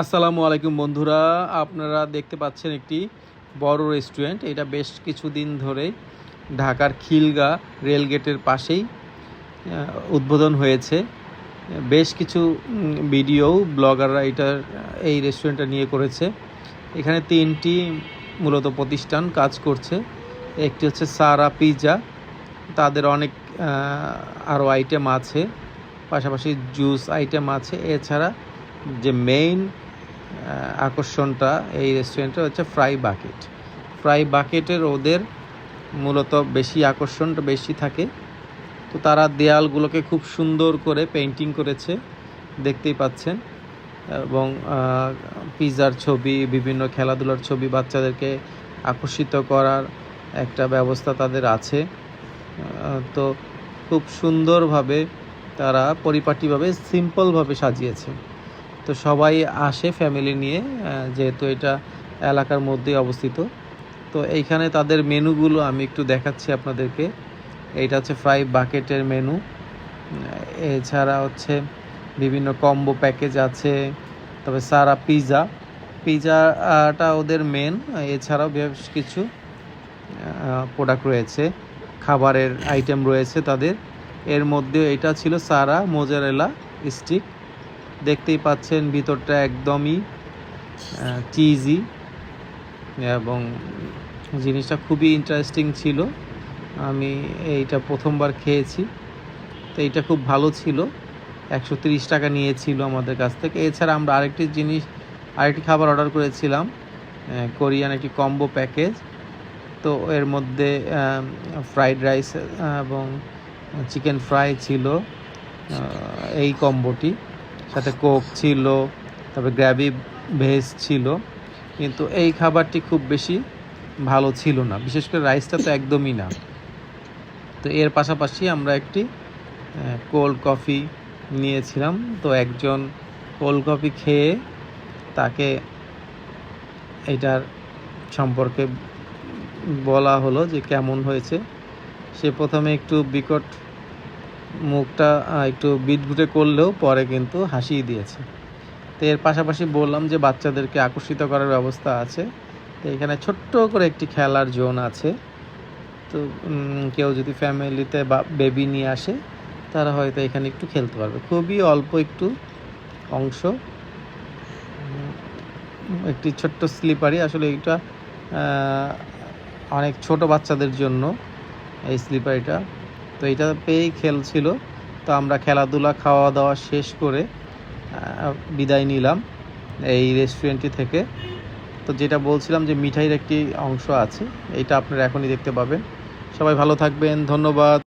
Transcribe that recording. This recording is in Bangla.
আসসালামু আলাইকুম বন্ধুরা, আপনারা দেখতে পাচ্ছেন একটি বড় রেস্টুরেন্ট এটা বেশ কিছুদিন ধরে ঢাকার খিলগা রেলগেটের পাশেই উদ্বোধন হয়েছে। বেশ কিছু ভিডিও ব্লগাররা এটার এই রেস্টুরেন্টটা নিয়ে করেছে। এখানে তিনটি মূলত প্রতিষ্ঠান কাজ করছে। একটি হচ্ছে সারা পিজা তাদের অনেক আরও আইটেম আছে। পাশাপাশি জুস আইটেম আছে। এছাড়া যে মেইন আকর্ষণটা এই রেস্টুরেন্টের হচ্ছে ফ্রাই বাকেট ফ্রাই বাকেটের ওদের মূলত বেশি আকর্ষণটা বেশি থাকে। তো তারা দেয়ালগুলোকে খুব সুন্দর করে পেন্টিং করেছে, দেখতেই পাচ্ছেন। এবং পিৎজার ছবি, বিভিন্ন খেলাধুলার ছবি বাচ্চাদেরকে আকর্ষিত করার একটা ব্যবস্থা তাদের আছে। তো খুব সুন্দরভাবে তারা পরিপাটিভাবে সিম্পলভাবে সাজিয়েছে। তো সবাই আসে ফ্যামিলি নিয়ে যেহেতু এটা এলাকার মধ্যেই অবস্থিত। তো এইখানে তাদের মেনুগুলো আমি একটু দেখাচ্ছি আপনাদেরকে। এইটা হচ্ছে ফ্রাই বাকেটের মেনু এছাড়া হচ্ছে বিভিন্ন কম্বো প্যাকেজ আছে। তবে সারা পিৎজা পিৎজাটা ওদের মেন এছাড়াও বেশ কিছু প্রোডাক্ট রয়েছে। খাবারের আইটেম রয়েছে তাদের। এর মধ্যে এটা ছিল সারা মোজারেলা স্টিক দেখতেই পাচ্ছেন ভিতরটা একদমই চিজি এবং জিনিসটা খুবই ইন্টারেস্টিং ছিল। আমি এইটা প্রথমবার খেয়েছি। তো এইটা খুব ভালো ছিল। একশো তিরিশ টাকা নিয়েছিল আমাদের কাছ থেকে। এছাড়া আমরা আরেকটি জিনিস, আরেকটি খাবার অর্ডার করেছিলাম কোরিয়ান একটি কম্বো প্যাকেজ তো এর মধ্যে ফ্রাইড রাইস এবং চিকেন ফ্রাই ছিল এই কম্বোটি সাথে কোক ছিল, তারপরে গ্র্যাভি ভেজ ছিল। কিন্তু এই খাবারটি খুব বেশি ভালো ছিল না। বিশেষ করে রাইসটা তো একদমই না। তো এর পাশাপাশি আমরা একটি কোল্ড কফি নিয়েছিলাম। তো একজন কোল্ড কফি খেয়ে তাকে এটার সম্পর্কে বলা হলো যে কেমন হয়েছে। সে প্রথমে একটু বিকট মুখটা একটু বিটগুটে করলেও পরে কিন্তু হাসিয়ে দিয়েছে। তো এর পাশাপাশি বললাম যে বাচ্চাদেরকে আকর্ষিত করার ব্যবস্থা আছে। তো এখানে ছোট্ট করে একটি খেলার জোন আছে। তো কেউ যদি ফ্যামিলিতে বা, বেবি নিয়ে আসে, তারা হয়তো এখানে একটু খেলতে পারবে। খুবই অল্প একটু অংশ। একটি ছোট্ট স্লিপারই আসলে এটা অনেক ছোট বাচ্চাদের জন্য এই স্লিপারিটা। তো এটা পেয়েই খেলছিল তো আমরা খেলাধুলা খাওয়া দাওয়া শেষ করে বিদায় নিলাম এই রেস্টুরেন্টটি থেকে। তো যেটা বলছিলাম যে মিঠাইয়ের একটি অংশ আছে এটা আপনারা এখনই দেখতে পাবেন। সবাই ভালো থাকবেন, ধন্যবাদ।